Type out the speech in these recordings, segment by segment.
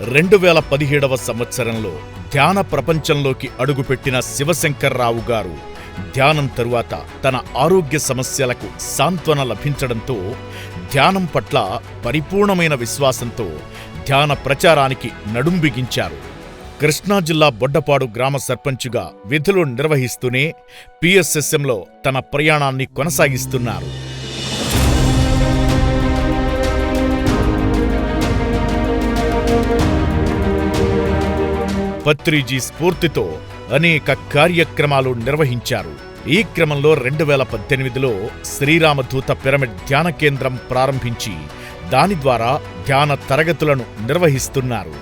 రెండు వేల పదిహేడవ సంవత్సరంలో ధ్యాన ప్రపంచంలోకి అడుగుపెట్టిన శివశంకర్రావు గారు ధ్యానం తరువాత తన ఆరోగ్య సమస్యలకు సాంత్వన లభించడంతో ధ్యానం పట్ల పరిపూర్ణమైన విశ్వాసంతో ధ్యాన ప్రచారానికి నడుం బిగించారు. కృష్ణా జిల్లా బొడ్డపాడు గ్రామ సర్పంచుగా విధులు నిర్వహిస్తూనే పిఎస్ఎస్ఎంలో తన ప్రయాణాన్ని కొనసాగిస్తున్నారు. పత్రిజీ స్ఫూర్తితో అనేక కార్యక్రమాలు నిర్వహించారు. ఈ క్రమంలో రెండు వేల పద్దెనిమిదిలో శ్రీరామదూత పిరమిడ్ ధ్యాన కేంద్రం ప్రారంభించి దాని ద్వారా ధ్యాన తరగతులను నిర్వహిస్తున్నారు.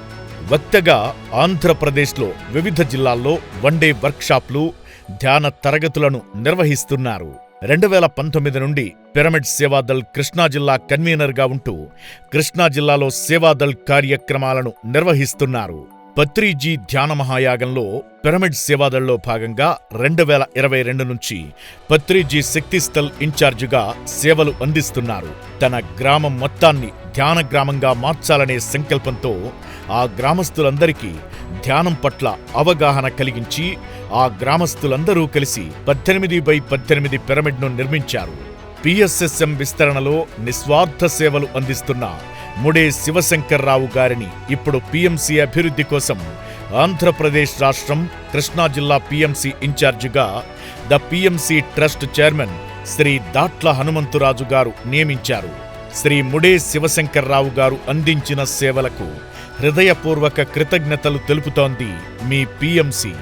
వక్తగా ఆంధ్రప్రదేశ్లో వివిధ జిల్లాల్లో వన్డే వర్క్షాప్లు ధ్యాన తరగతులను నిర్వహిస్తున్నారు. రెండు వేల పంతొమ్మిది నుండి పిరమిడ్ సేవాదల్ కృష్ణా జిల్లా కన్వీనర్గా ఉంటూ కృష్ణా జిల్లాలో సేవాదల్ కార్యక్రమాలను నిర్వహిస్తున్నారు. పత్రిజీ ధ్యాన మహాయాగంలో పిరమిడ్ సేవాదళ్ళో భాగంగా రెండు వేల ఇరవై రెండు నుంచి పత్రిజీ శక్తిస్థల్ ఇన్ఛార్జిగా సేవలు అందిస్తున్నారు. తన గ్రామం మొత్తాన్ని ధ్యాన గ్రామంగా మార్చాలనే సంకల్పంతో ఆ గ్రామస్తులందరికీ ధ్యానం పట్ల అవగాహన కలిగించి ఆ గ్రామస్తులందరూ కలిసి పద్దెనిమిది బై పద్దెనిమిది పిరమిడ్ను నిర్మించారు. పిఎస్ఎస్ఎం విస్తరణలో నిస్వార్థ సేవలు అందిస్తున్న ముడే శివశంకర్రావు గారిని ఇప్పుడు పీఎంసీ అభివృద్ధి కోసం ఆంధ్రప్రదేశ్ రాష్ట్రం కృష్ణా జిల్లా పీఎంసీ ఇన్ఛార్జిగా the PMC trust chairman Shri Datla Hanumantharaju గారు నియమించారు. శ్రీ ముడే శివశంకర్రావు గారు అందించిన సేవలకు హృదయపూర్వక కృతజ్ఞతలు తెలుపుతోంది మీ పీఎంసీ.